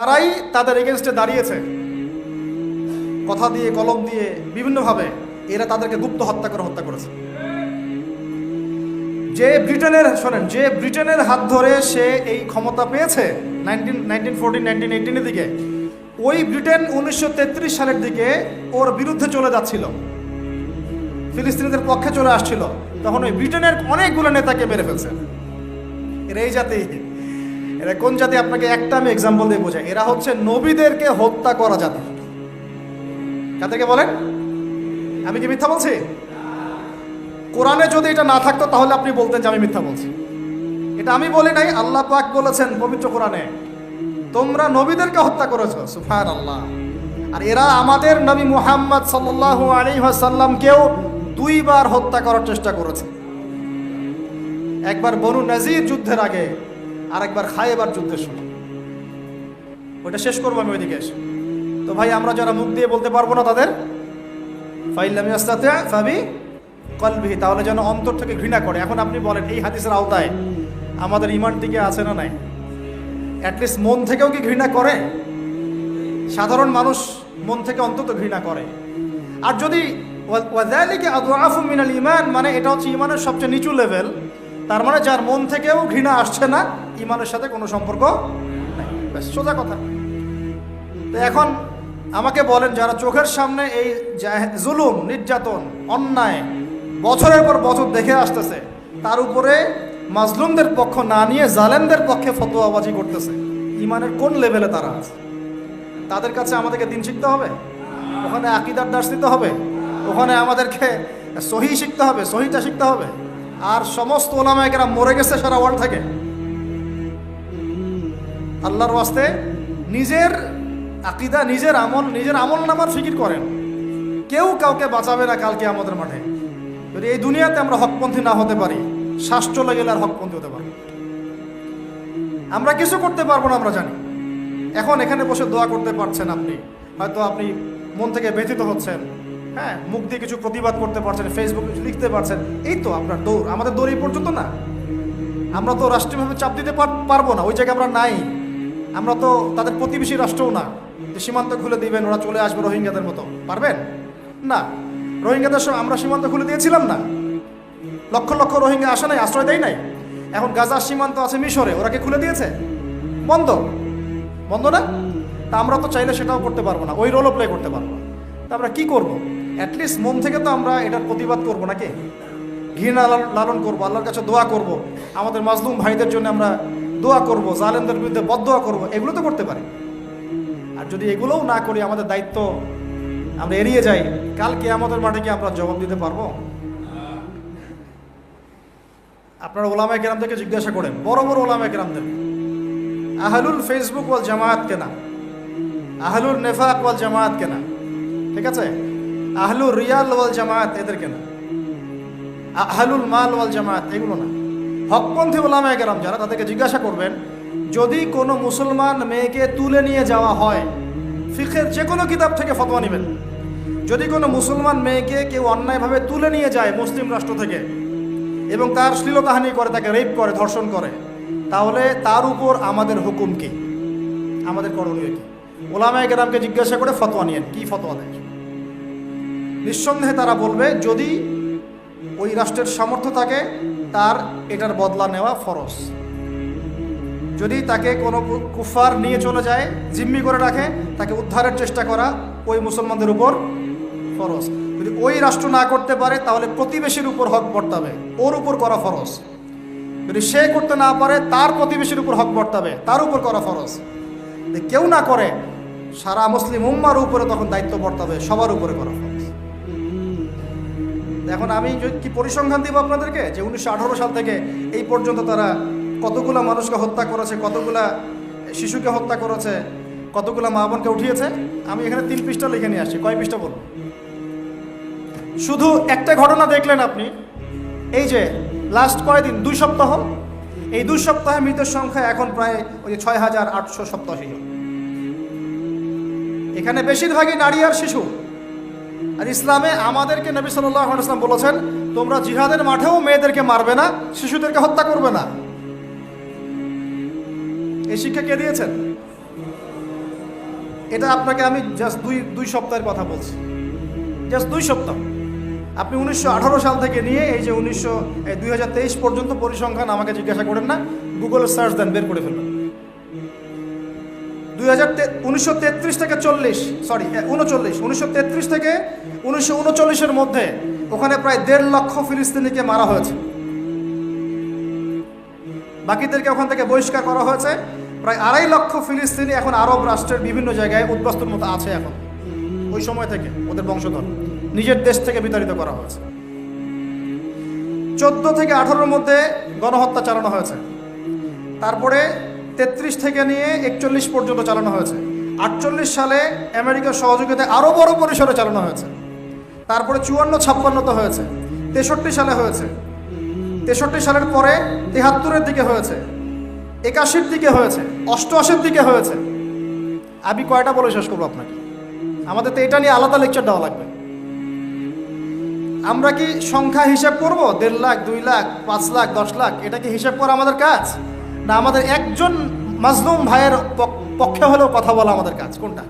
তারাই তাদের এগেনস্টে দাঁড়িয়েছে। কথা দিয়ে, কলম দিয়ে, বিভিন্নভাবে এরা তাদেরকে গুপ্ত হত্যা করে হত্যা করেছে। যে ব্রিটেনের, শোনেন, যে ব্রিটেনের হাত ধরে সে এই ক্ষমতা পেয়েছে নাইনটিন নাইনটিন নাইনটিন এইটিনের দিকে, ওই ব্রিটেন উনিশশো তেত্রিশ সালের দিকে ওর বিরুদ্ধে চলে যাচ্ছিল। ফিলিস্তিনিদের পক্ষে চলে আসছিল। তখন ওই ব্রিটেনের অনেকগুলো নেতাকে মেরে ফেলছে। এরা এই জাতি এরা কোন জাতি? আপনাকে একটা আমি এক্সাম্পল দিয়ে বোঝাই। এরা হচ্ছে নবীদেরকে হত্যা করা জাতি। কাদেরকে বলেন? আমি কি মিথ্যা বলছি? কোরআনে যদি এটা না থাকতো, তাহলে আপনি বলতেন যে আমি মিথ্যা বলছি। এটা আমি বলি নাই, আল্লাহ পাক বলেছেন পবিত্র কোরআনে। তোমরা নবীদেরকে হত্যা করেছ। সুফান আল্লাহ আর এরা আমাদের নবী মুহাম্মদ সাল্লাল্লাহু আলাইহি ওয়াসাল্লামকেও দুইবার হত্যা করার চেষ্টা করেছে। একবার বনু নাজির যুদ্ধের আগে আর একবার খায় এবার যুদ্ধের সময় ওইটা শেষ করব আমি ওইদিকে এসে। তো ভাই, আমরা যারা মুখ দিয়ে বলতে পারব না তাদের ফাইলাম ইয়াস্তাতে ফাবি কলবিহি, তাহলে যেন অন্তর থেকে ঘৃণা করে। এখন আপনি বলেন, এই হাদিসের আওতায় আমাদের ইমান টিকে আছে না নাই? অ্যাটলিস্ট মন থেকেও কি ঘৃণা করে? সাধারণ মানুষ মন থেকে অন্তত ঘৃণা করে। আর যদি মিনাল ইমান মানে এটা হচ্ছে ইমানের সবচেয়ে নিচু লেভেল তার মানে যার মন থেকেও ঘৃণা আসছে না ইমানের সাথে কোনো সম্পর্ক নাই। সোজা কথা। তো এখন আমাকে বলেন, যারা চোখের সামনে এই জুলুম, নির্যাতন, অন্যায় বছরের পর বছর দেখে আসতেছে, তার উপরে মাজলুমদের পক্ষ না নিয়ে জালেমদের পক্ষে ফতোয়াবাজি করতেছে, ইমানের কোন লেভেলে তারা আছে? তাদের কাছে আমাদেরকে দিন শিখতে হবে? ওখানে আকিদার দাস দিতে হবে? ওখানে আমাদেরকে সহি শিখতে হবে, সহিটা শিখতে হবে? আর সমস্ত ওলামায়কেরা মরে গেছে সারা ওয়ার্ল্ড থেকে। আল্লাহর ওয়াস্তে নিজের আকিদা, নিজের আমল নিজের আমল নামার ফিকির করেন। কেউ কাউকে বাঁচাবে না কালকে আমাদের মাঠে। যদি এই দুনিয়াতে আমরা হকপন্থী না হতে পারি, শ্বাস চলে গেলে আর হকপন্থী হতে পারি আমরা কিছু করতে পারব না, আমরা জানি। এখন এখানে বসে দোয়া করতে পারছেন আপনি। হয়তো আপনি মন থেকে ব্যথিত হচ্ছেন। হ্যাঁ মুখ দিয়ে কিছু প্রতিবাদ করতে পারছেন ফেসবুকে লিখতে পারছেন। এই তো আপনার দৌড়। আমাদের দৌড় এই পর্যন্ত না। আমরা তো রাষ্ট্রীয়ভাবে চাপ দিতে পার- পারব না। ওই জায়গায় আমরা নাই। আমরা তো তাদের প্রতিবেশী রাষ্ট্রও না। যে সীমান্ত খুলে দিবেন, ওরা চলে আসবে রোহিঙ্গাদের মতো। পারবেন? না। রোহিঙ্গাদের সঙ্গে আমরা সীমান্ত খুলে দিয়েছিলাম না। লক্ষ লক্ষ রোহিঙ্গা আসে নাই, আশ্রয় দেয় নাই। এখন গাজার সীমান্ত আছে মিশরে, ওরা কি খুলে দিয়েছে? বন্ধ। বন্ধ না? তা আমরা তো চাইলে সেটাও করতে পারব না। ওই রোলও প্লে করতে পারব না। তা আমরা কি করব? অ্যাটলিস্ট মন থেকে তো আমরা এটার প্রতিবাদ করব নাকি? ঘৃণা লালন- লালন করব, আল্লাহর কাছে দোয়া করব। আমাদের মাজলুম ভাইদের জন্য আমরা দোয়া করব, জালেমদের বিরুদ্ধে বদোয়া করব, এগুলো তো করতে পারি। আর যদি এগুলোও না করি, আমাদের দায়িত্ব আমরা এড়িয়ে যাই কালকে আমাদের মাঠে কি আমরা জবাব দিতে পারব? আপনারা ওলামায় কেরামদেরকে জিজ্ঞাসা করেন, বড় বড় ওলামায় কেরামদের। আহলুল ফেসবুক ওয়াল জামায়াত কেনা? আহলুল নেফাক ওয়াল জামায়াত কেনা? ঠিক আছে? আহলুর রিয়াল ওয়াল জামায়াত এদের কেনা? আহলুল মাল ওয়াল জামায়াত, এগুলো না। হকপন্থী ওলামায় কেরাম যারা তাদেরকে জিজ্ঞাসা করবেন, যদি কোনো মুসলমান মেয়েকে তুলে নিয়ে যাওয়া হয়, ফিখের যে কোনো কিতাব থেকে ফতোয়া নেবেন। যদি কোনো মুসলমান মেয়েকে কেউ অন্যায়ভাবে তুলে নিয়ে যায় মুসলিম রাষ্ট্র থেকে এবং তার শ্লীলতাহানি করে, তাকে রেপ করে, ধর্ষণ করে, তাহলে তার উপর আমাদের হুকুম কি? আমাদের করণীয় কি? ওলামায় গ্রামকে জিজ্ঞাসা করে ফতোয়া নিয়েন। কি ফতোয়া দেয়? নিঃসন্দেহে তারা বলবে, যদি ওই রাষ্ট্রের সামর্থ্য থাকে তার এটার বদলা নেওয়া ফরজ। যদি তাকে কোনো কুফার নিয়ে চলে যায়, জিম্মি করে রাখে, তাকে উদ্ধারের চেষ্টা করা ওই মুসলমানদের উপর ফরজ। যদি ওই রাষ্ট্র না করতে পারে, তাহলে প্রতিবেশীর উপর হক বর্তাবে। ওর উপর করা ফরজ। যদি সে করতে না পারে, তার প্রতিবেশীর উপর হক বর্তাবে। তার উপর করা ফরজ। কেউ না করে, সারা মুসলিম উম্মার উপরে তখন দায়িত্ব বর্তাবে, সবার উপরে করা ফরজ। এখন আমি কি পরিসংখ্যান দিব আপনাদেরকে? যে উনিশশো আঠারো সাল থেকে এই পর্যন্ত তারা কতগুলা মানুষকে হত্যা করেছে, কতগুলা শিশুকে হত্যা করেছে, কতগুলা মা বোনকে উঠিয়েছে? আমি এখানে তিন পৃষ্ঠা লিখে নিয়ে আসছি। কয় পৃষ্ঠা বলুন? শুধু একটা ঘটনা দেখলেন আপনি। এই যে লাস্ট কয়দিন? দুই সপ্তাহ। এই দুই সপ্তাহে মৃতের সংখ্যা এখন প্রায় ওই ছয় হাজার আটশো সপ্তাশি জন। এখানে বেশিরভাগই নারী আর শিশু। আর ইসলামে আমাদেরকে নবী সাল্লাহ ইসলাম বলেছেন, তোমরা জিহাদের মাঠেও মেয়েদেরকে মারবে না, শিশুদেরকে হত্যা করবে না। এই শিক্ষা কে দিয়েছেন? এটা আপনাকে আমি জাস্ট দুই দুই সপ্তাহের কথা বলছি। জাস্ট দুই সপ্তাহ। আপনি উনিশশো আঠারো সাল থেকে নিয়ে এই যে উনিশশো দুই পর্যন্ত পরিসংখ্যান আমাকে জিজ্ঞাসা করেন না, গুগলে সার্চ দেন, বের করে ফেলবেন। হাজার উনিশশো থেকে চল্লিশ সরি উনচল্লিশ, উনিশশো থেকে উনিশশো উনচল্লিশের মধ্যে ওখানে প্রায় দেড় লক্ষ ফিলিস্তিনিকে মারা হয়েছে। বাকিদেরকে ওখান থেকে বহিষ্কার করা হয়েছে। প্রায় আড়াই লক্ষ ফিলিস্তিনি এখন আরব রাষ্ট্রের বিভিন্ন জায়গায় উদ্বাস্তুর মতো আছে এখন, ওই সময় থেকে ওদের বংশধর। নিজের দেশ থেকে বিতাড়িত করা হয়েছে। চোদ্দ থেকে আঠারোর মধ্যে গণহত্যা চালানো হয়েছে। তারপরে তেত্রিশ থেকে নিয়ে একচল্লিশ পর্যন্ত চালানো হয়েছে। আটচল্লিশ সালে আমেরিকার সহযোগিতায় আরও বড় পরিসরে চালানো হয়েছে। তারপরে চুয়ান্ন ছাপ্পান্নতে হয়েছে। তেষট্টি সালে হয়েছে। তেষট্টি সালের পরে তেহাত্তরের দিকে হয়েছে। একাশির দিকে হয়েছে। অষ্টআশির দিকে হয়েছে। আমি কয়টা বলে শেষ করব আপনাকে? আমাদের তো এটা নিয়ে আলাদা লেকচার দেওয়া লাগবে। আমরা কি সংখ্যা হিসাব করব? দেড় লাখ, দুই লাখ, পাঁচ লাখ, দশ লাখ? এটা কি হিসাব করা আমাদের কাজ? না আমাদের একজন মাজলুম ভাইয়ের পক- পক্ষে হলেও কথা বলা আমাদের কাজ। কোনটা?